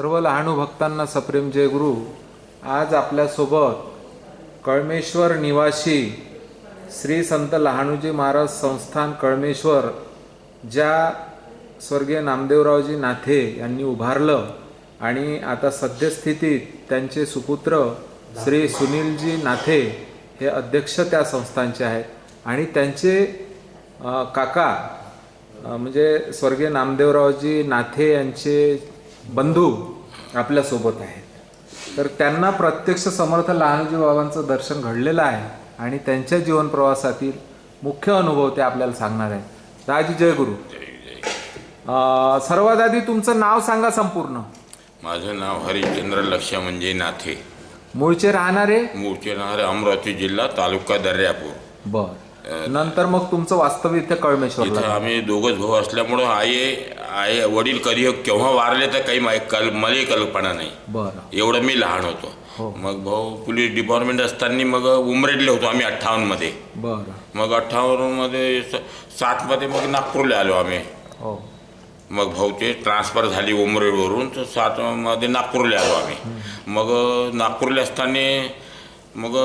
सर्व लहानू भक्तांना सप्रेम जय गुरु. आज आपल्यासोबत कळमेश्वर निवासी श्री संत लहानूजी महाराज संस्थान कळमेश्वर ज्या स्वर्गीय नामदेवरावजी नाथे यांनी उभारलं आणि आता सद्यस्थितीत त्यांचे सुपुत्र श्री सुनीलजी नाथे हे अध्यक्ष त्या संस्थांचे आहेत. आणि त्यांचे काका म्हणजे स्वर्गीय नामदेवरावजी नाथे यांचे बंधू आपल्यासोबत आहेत. तर त्यांना प्रत्यक्ष समर्थ लहानजी बाबांचं दर्शन घडलेलं आहे आणि त्यांच्या जीवन प्रवासातील मुख्य अनुभव ते आपल्याला सांगणार आहेत. राजी जय गुरु. अ, सर्वात आधी तुमचं नाव सांगा संपूर्ण. माझं नाव हरिश्चंद्र लक्ष म्हणजे नाथे. मूळचे राहणारे? मूळचे नाव अमरावती जिल्हा तालुका दर्यापूर. बर. नंतर मग तुमचं वास्तव्य इथे इथं कळमेश्वरला आम्ही दोघच भाऊ असल्यामुळं आई आई वडील कधी केव्हा वारले तर काही माहीत कल मला कल्पना नाही. बरं. एवढं मी लहान होतो. हो. मग भाऊ पोलीस डिपार्टमेंट असताना मग उमरेडले होतो आम्ही अठ्ठावन्नमध्ये. बरं. मग अठ्ठावन्नमध्ये स- सातमध्ये मग नागपूरला आलो आम्ही. हो. मग भाऊचे ट्रान्सफर झाली उमरेडवरून तर सातमध्ये नागपूरला आलो आम्ही. मग नागपूरला असताना मग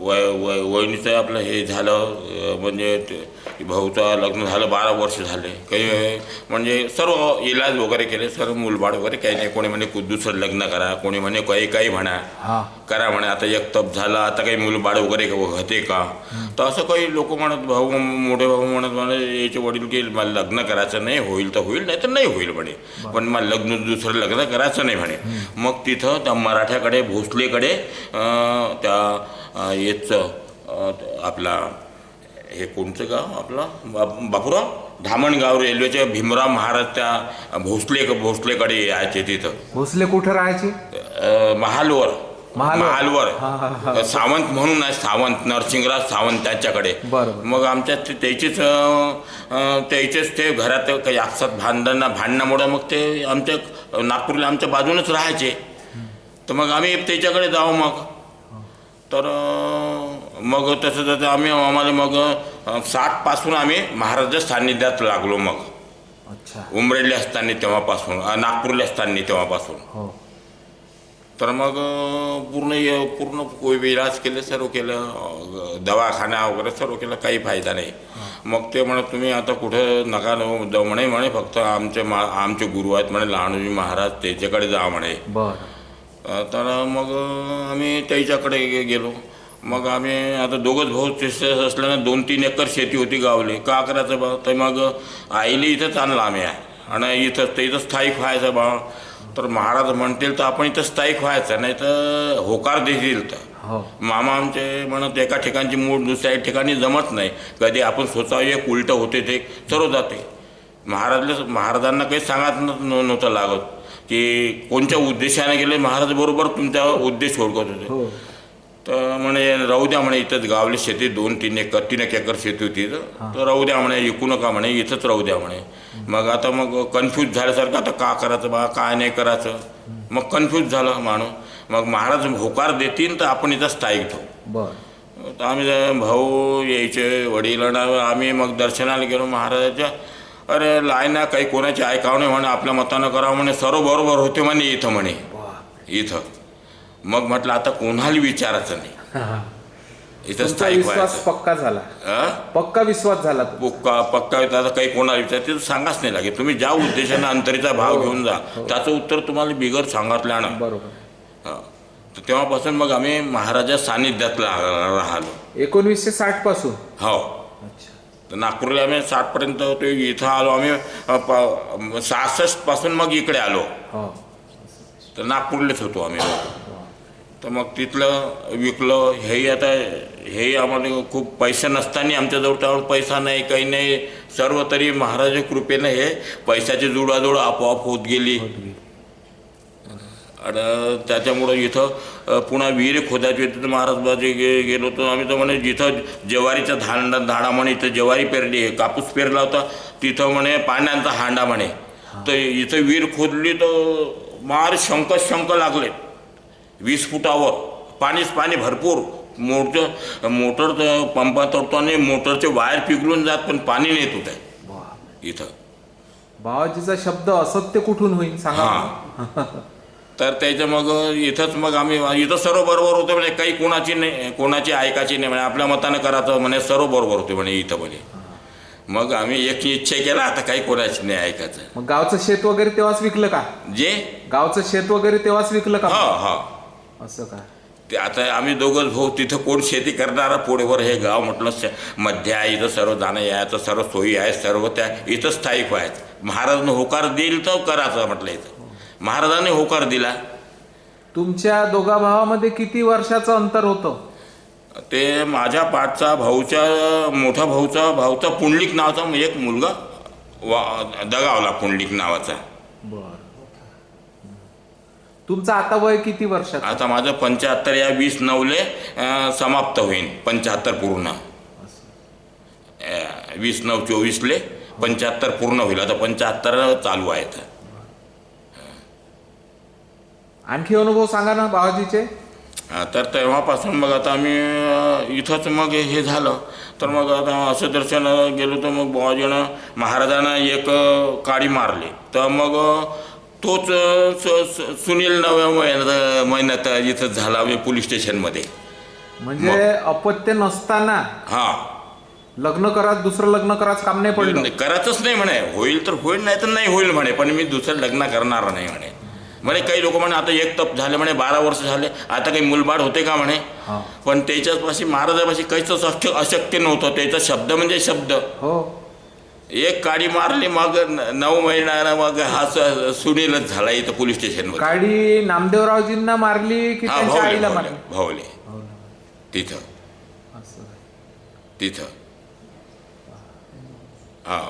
वय वय वहिनीचं आपलं हे झालं म्हणजे भाऊचं लग्न झालं बारा वर्ष झाले. काही म्हणजे सर्व इलाज वगैरे केले सर्व मुलबाड वगैरे काही नाही. कोणी म्हणे दुसरं लग्न करा कोणी म्हणे काही काही म्हणा करा म्हणे आता एक तप झाला आता काही मुलबाळ वगैरे होते का? तर असं काही लोक म्हणत भाऊ मोठे भाऊ म्हणत म्हणे याचे वडील की मला लग्न करायचं नाही होईल तर होईल नाही तर नाही होईल म्हणे. पण मला लग्न दुसरं लग्न करायचं नाही म्हणे. मग तिथं त्या मराठ्याकडे भोसलेकडे त्या याचं आपला हे कोणचं गाव? आपलं बा- बापूराव धामणगाव रेल्वेच्या भीमराव महाराज त्या भोसले भोसलेकडे यायचे तिथं. भोसले कुठं राहायचे? महालवर. महालवर. सावंत म्हणून आहे सावंत नरसिंगराज सावंत त्यांच्याकडे. मग आमच्या त्याचीच त्याचेच ते घरात काही आपसात भांडणं भांडणामुळं मग ते आमच्या नागपूरला आमच्या बाजूनच राहायचे. तर मग आम्ही त्याच्याकडे जाऊ मग. तर मग तसं तसं आम्ही आम्हाला मग साठपासून आम्ही महाराज सान्निध्यात लागलो मग. अच्छा. उमरेडले असताना तेव्हापासून नागपूरला असताना तेव्हापासून. हो. तर मग पूर्ण य- पूर्ण कोई इलाज केले सर्व केलं दवाखाना वगैरे सर्व केलं काही फायदा नाही. मग ते म्हणत तुम्ही आता कुठं नका म्हणे म्हणे फक्त आमचे मा आमचे गुरु आहेत म्हणे लहानोजी महाराज त्याच्याकडे जा म्हणे. बर. तर मग आम्ही त्याच्याकडे गे- गेलो. मग आम्ही आता दोघंच भाऊ तिसऱ्या असल्यानं दोन तीन एकर शेती होती गावली. का करायचं बा तर मग आईला इथंच आणलं आम्ही. आणि इथं तर इथं स्थायिक व्हायचं बा तर महाराज म्हणतील तर आपण इथं स्थायिक व्हायचं नाही तर होकार देतील तर. हो. मामा आमचे म्हणत एका ठिकाणची मूळ दुसऱ्या ठिकाणी जमत नाही. कधी आपण स्वतः एक उलटं होते ते सर्व जाते. महाराजले महाराजांना काही सांगत न- न- नव्हतं लागत. की कोणत्या उद्देशाने गेले महाराज बरोबर तुमचा उद्देश ओळखत होते. हो. तर म्हणे राहू द्या म्हणे इथंच गावली शेती दोन तीन एकर तीन एक एकर शेती होती तर राहू द्या म्हणे विकू नका म्हणे इथंच राहू द्या म्हणे. मग आता मग कन्फ्यूज झाल्यासारखं आता का करायचं बा काय नाही करायचं. मग कन्फ्यूज झालं माणूस. मग महाराज होकार देतील तर आपण इथं स्थायिक ठेवू. तर आम्ही भाऊ यायचे वडील आम्ही मग दर्शनाला गेलो महाराजाच्या. अरे लायना काही कोणाची ऐकावं नाही म्हणे आपल्या मतानं करावं म्हणे सर्व बरोबर होते म्हणे इथं म्हणे. इथं. मग म्हटलं आता कोणाला विचारायचं नाही? इथं स्थायिक विश्वास पक्का झाला? पक्का विश्वास झाला. पक्का पक्का आता काही कोणाला विचार ते सांगाच नाही लागेल. तुम्ही ज्या उद्देशानं अंतरीचा भाव घेऊन जा त्याचं उत्तर तुम्हाला बिगर सांगितलं बरोबर. ना तर तेव्हापासून मग आम्ही महाराजा सानिध्यात राहिलो. एकोणवीसशे साठपासून? हो. तर नागपूरला आम्ही साठपर्यंत होतो इथं आलो. आम्ही अ, प- सहासष्टपासून मग इकडे आलो. हो. तर नागपूरलेच होतो आम्ही. तर मग तिथलं विकलं. हेही आता हेही आम्हाला खूप पैसे नसताना आमच्याजवळ त्यावर पैसा नाही काही नाही. सर्व तरी महाराज कृपेनं हे पैशाची जुळवाजुळ आपोआप होत गेली. आणि त्याच्यामुळं इथं पुन्हा विहीर खोदायची. महाराज बाजी गे गेलो होतो. आम्ही तर म्हणे जिथं ज्वारीचा धांडा धाडा म्हणे इथं ज्वारी पेरली कापूस पेरला होता. तिथं म्हणे पाण्याचा हांडा म्हणे. तर इथं विहीर खोदली तर मार शंक शंक लागले. वीस फुटावर. पाणीच पाणी भरपूर. मोटर मोटर पंपा तोडतो आणि मोटरचे वायर पिघलून जात पण पाणी नाही वा इथं. बाबाजीचा शब्द असत्य कुठून होईल सांगा. तर त्याचं मग इथंच मग आम्ही इथं सर्व बरोबर होते म्हणे काही कोणाची नाही कोणाची ऐकायची नाही म्हणे आपल्या मतानं करायचं म्हणे सर्व बरोबर होते म्हणे इथं म्हणे. मग आम्ही एक निश्चय केला आता काही कोणाची नाही ऐकायचं. मग गावचं शेत वगैरे तेव्हाच विकलं का? जे? गावचं शेत वगैरे तेव्हाच विकलं का? हा हा. असं का? ते आता आम्ही दोघंच भाऊ तिथं कोण शेती करणारा पुढेवर हे गाव म्हटलं श- मध्ये आहे इथं सर्व जाणं यायचं सर्व सोयी आहे सर्व त्या इथं स्थायिक आहेत. महाराजांनी होकार देईल तर करायचं म्हटलं इथं. महाराजांनी होकार दिला. तुमच्या दोघा भावामध्ये किती वर्षाचं अंतर होतं? ते माझ्या पाठचा भाऊच्या मोठा भाऊचा भाऊचा पुंडलिक नावाचा एक मुलगा वा दगावला पुंडलिक नावाचा. बर. तुमचं आता वय किती वर्षात आता माझं पंच्याहत्तर या वीस नऊले समाप्त होईल पंच्याहत्तर पूर्ण. वीस नऊ चोवीसले पंच्याहत्तर पूर्ण होईल. आता पंच्याहत्तर चालू आहेत. आणखी अनुभव सांगा ना बाबाजीचे तर तेव्हापासून मग आता आम्ही इथंच मग हे झालं. तर मग आता असं दर्शन गेलो तर मग बाबाजीनं महाराजांना एक काडी मारली. तर मग तोच सुनील नव्या महिन्यात महिन्यात इथं झाला म्हणजे पोलीस स्टेशनमध्ये. म्हणजे अपत्य नसताना हां. लग्न करा दुसरं लग्न करायचं काम नाही पडलं. करायचंच नाही म्हणे. होईल तर होईल नाही तर नाही होईल म्हणे. पण मी दुसरं लग्न करणार नाही म्हणे. म्हणे काही लोक म्हणे आता एक तप झाले म्हणे बारा वर्ष झाले आता काही मुलबाड होते का म्हणे. पण त्याच्यापाशी महाराजापाशी काहीच अशक्य अशक्य नव्हतं. त्याचा शब्द म्हणजे शब्द. हो. एक काडी मारली मग नऊ महिन्यानं मग हा सुनीलच झाला इथं पोलीस स्टेशनमध्ये काडी नामदेवरावजींना मारली की भावले हो तिथं. तिथं. हा.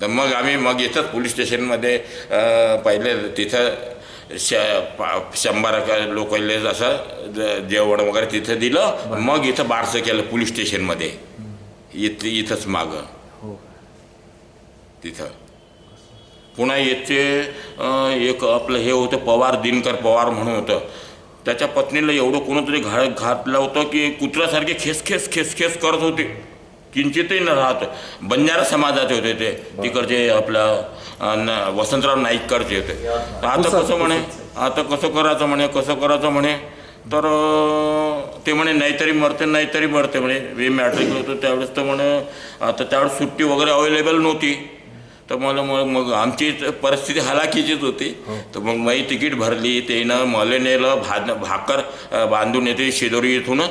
तर मग आम्ही मग इथंच पोलीस स्टेशनमध्ये पहिले तिथं श शंभर लोकांले असं ज- जेवण वगैरे तिथं दिलं मग इथं बारसं केलं पोलीस स्टेशनमध्ये. इथं इथंच मागं. हो. तिथं. पुन्हा येथे एक आपलं हे होतं पवार दिनकर पवार म्हणून होतं. त्याच्या पत्नीला एवढं कोणतरी घा घातलं होतं की कुत्र्यासारखे खेस खेस खेस खेस करत होते. किंचितही न राहत. बंजारा समाजाचे होते ते. तिकडचे आपलं अं, न- वसंतराव नाईककडचे होते. आता कसं म्हणे? आता कसं करायचं म्हणे? कसं करायचं म्हणे? तर ते म्हणे नाहीतरी मरते नाहीतरी मरते म्हणे. मी मॅट्रिक होतो त्यावेळेस तर म्हणे आता त्यावेळेस सुट्टी वगैरे अवेलेबल नव्हती. तर मला मग मग आमची त- परिस्थिती हलाखीचीच होती. तर मग मी तिकीट भरली त्यानं मला नेलं भाद भाकर बांधून येते शिदोरी इथूनच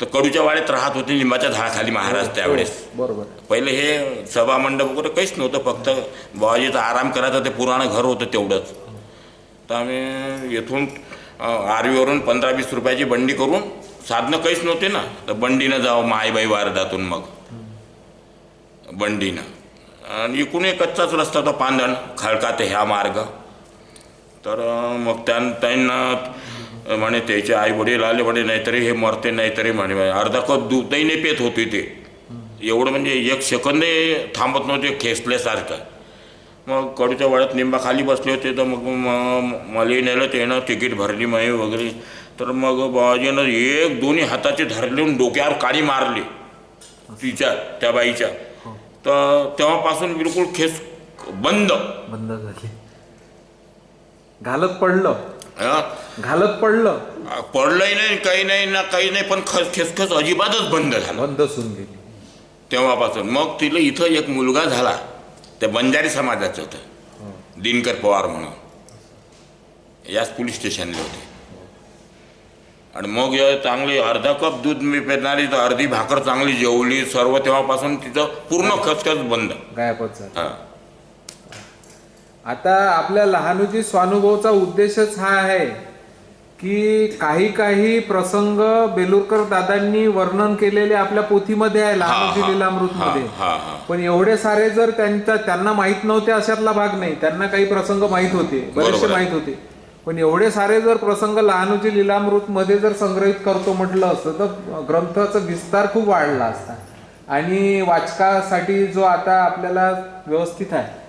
तर कडूच्या वाड्यात राहत होते लिंबाच्या झाडाखाली महाराज त्यावेळेस. बरोबर. पहिले हे सभा मंडप वगैरे काहीच नव्हतं फक्त बाबाजीचा आराम करायचा ते पुराणं घर होतं तेवढंच. तर आम्ही येथून आरवीवरून पंधरा वीस रुपयाची बंडी करून साधनं काहीच नव्हते ना तर बंडीनं जावं मायबाई वारदातून मग. बंडीनं. आणि इकडून एक कच्चाच रस्ता होता पांदण खळका ते ह्या मार्ग. तर मग त्या त्यांना म्हणे त्याचे आई वडील आले म्हणे नाहीतरी हे मरते नाहीतरी म्हणे. अर्धा कप दूधही नाही पेत होते ते. एवढं म्हणजे एक सेकंदही थांबत नव्हते खेचल्यासारखं. मग कडूच्या वाड्यात निंबा खाली बसले होते तर मग म- मला नेलं त्यानं तिकीट भरली माई वगैरे. तर मग बाबाजीनं एक दोन्ही हाताचे धरले डोक्यावर काडी मारली तिच्या त्या बाईच्या. तर तेव्हापासून बिलकुल खेस बंद. बंद झाली. घालत पडलं. हं? घालत पडलं. पडलंही नाही काही नाही ना काही नाही पण खस खेसखस अजिबातच बंद झालं. बंद सून गेली. तेव्हापासून. मग तिला इथं एक मुलगा झाला. त्या बंजारी समाजाचं होतं. दिनकर पवार म्हणून. याच पोलीस स्टेशनला होते. आणि मग हे चांगली अर्धा कप दूध मी पेरणारी तर अर्धी भाकर चांगली जेवली. सर्व तेव्हापासून तिथं पूर्ण खसखस बंद. हां. आता आपल्या लहानूजी स्वानुभवचा उद्देशच हा आहे की काही काही प्रसंग बेलुरकर दादांनी वर्णन केलेले आपल्या पोथीमध्ये आहे लहानूजी लीलामृत मध्ये पण एवढे सारे जर त्यांच्या त्यांना माहीत नव्हते अशातला भाग नाही. त्यांना काही प्रसंग माहीत होते बरेचसे. माहीत होते. पण एवढे सारे जर प्रसंग लहानूजी लीलामृत मध्ये जर संग्रहित करतो म्हटलं असतं तर ग्रंथाचा विस्तार खूप वाढला असता. आणि वाचकासाठी जो आता आपल्याला व्यवस्थित आहे.